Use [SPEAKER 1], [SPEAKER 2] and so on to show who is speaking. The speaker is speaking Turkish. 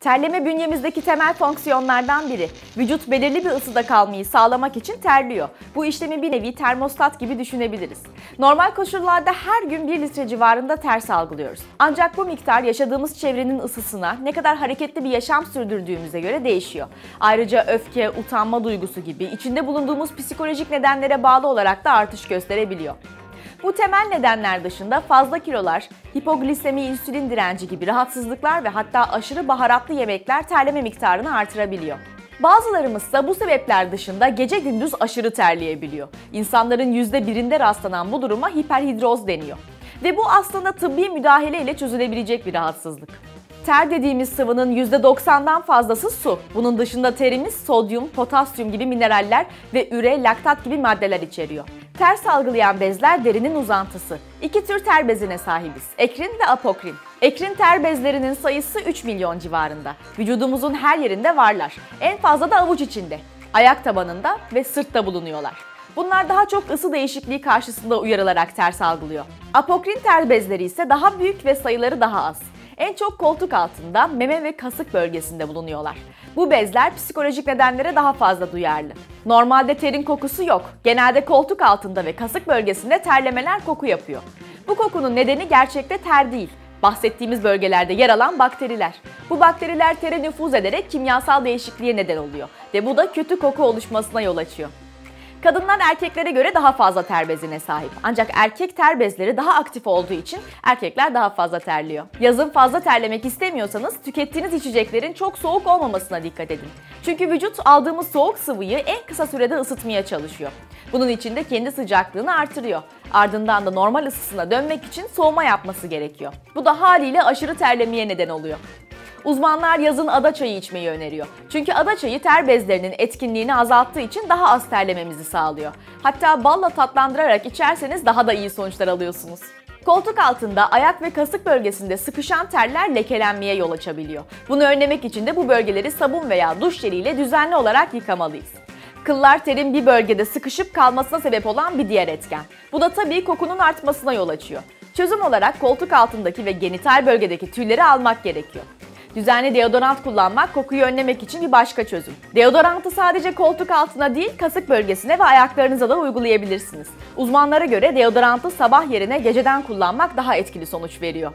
[SPEAKER 1] Terleme bünyemizdeki temel fonksiyonlardan biri. Vücut belirli bir ısıda kalmayı sağlamak için terliyor. Bu işlemi bir nevi termostat gibi düşünebiliriz. Normal koşullarda her gün 1 litre civarında ter salgılıyoruz. Ancak bu miktar yaşadığımız çevrenin ısısına, ne kadar hareketli bir yaşam sürdürdüğümüze göre değişiyor. Ayrıca öfke, utanma duygusu gibi içinde bulunduğumuz psikolojik nedenlere bağlı olarak da artış gösterebiliyor. Bu temel nedenler dışında fazla kilolar, hipoglisemi, insülin direnci gibi rahatsızlıklar ve hatta aşırı baharatlı yemekler terleme miktarını artırabiliyor. Bazılarımız ise bu sebepler dışında gece gündüz aşırı terleyebiliyor. İnsanların %1'inde rastlanan bu duruma hiperhidroz deniyor. Ve bu aslında tıbbi müdahale ile çözülebilecek bir rahatsızlık. Ter dediğimiz sıvının %90'dan fazlası su. Bunun dışında terimiz sodyum, potasyum gibi mineraller ve üre, laktat gibi maddeler içeriyor. Ter salgılayan bezler derinin uzantısı. İki tür ter bezine sahibiz. Ekrin ve apokrin. Ekrin ter bezlerinin sayısı 3 milyon civarında. Vücudumuzun her yerinde varlar. En fazla da avuç içinde, ayak tabanında ve sırtta bulunuyorlar. Bunlar daha çok ısı değişikliği karşısında uyarılarak ter salgılıyor. Apokrin ter bezleri ise daha büyük ve sayıları daha az. En çok koltuk altında, meme ve kasık bölgesinde bulunuyorlar. Bu bezler psikolojik nedenlere daha fazla duyarlı. Normalde terin kokusu yok. Genelde koltuk altında ve kasık bölgesinde terlemeler koku yapıyor. Bu kokunun nedeni gerçekte ter değil. Bahsettiğimiz bölgelerde yer alan bakteriler. Bu bakteriler tere nüfuz ederek kimyasal değişikliğe neden oluyor ve bu da kötü koku oluşmasına yol açıyor. Kadınlar erkeklere göre daha fazla ter bezine sahip. Ancak erkek ter bezleri daha aktif olduğu için erkekler daha fazla terliyor. Yazın fazla terlemek istemiyorsanız tükettiğiniz içeceklerin çok soğuk olmamasına dikkat edin. Çünkü vücut aldığımız soğuk sıvıyı en kısa sürede ısıtmaya çalışıyor. Bunun için de kendi sıcaklığını artırıyor. Ardından da normal ısısına dönmek için soğuma yapması gerekiyor. Bu da haliyle aşırı terlemeye neden oluyor. Uzmanlar yazın ada çayı içmeyi öneriyor. Çünkü ada çayı ter bezlerinin etkinliğini azalttığı için daha az terlememizi sağlıyor. Hatta balla tatlandırarak içerseniz daha da iyi sonuçlar alıyorsunuz. Koltuk altında ayak ve kasık bölgesinde sıkışan terler lekelenmeye yol açabiliyor. Bunu önlemek için de bu bölgeleri sabun veya duş jeliyle düzenli olarak yıkamalıyız. Kıllar terin bir bölgede sıkışıp kalmasına sebep olan bir diğer etken. Bu da tabii kokunun artmasına yol açıyor. Çözüm olarak koltuk altındaki ve genital bölgedeki tüyleri almak gerekiyor. Düzenli deodorant kullanmak kokuyu önlemek için bir başka çözüm. Deodorantı sadece koltuk altına değil kasık bölgesine ve ayaklarınıza da uygulayabilirsiniz. Uzmanlara göre deodorantı sabah yerine geceden kullanmak daha etkili sonuç veriyor.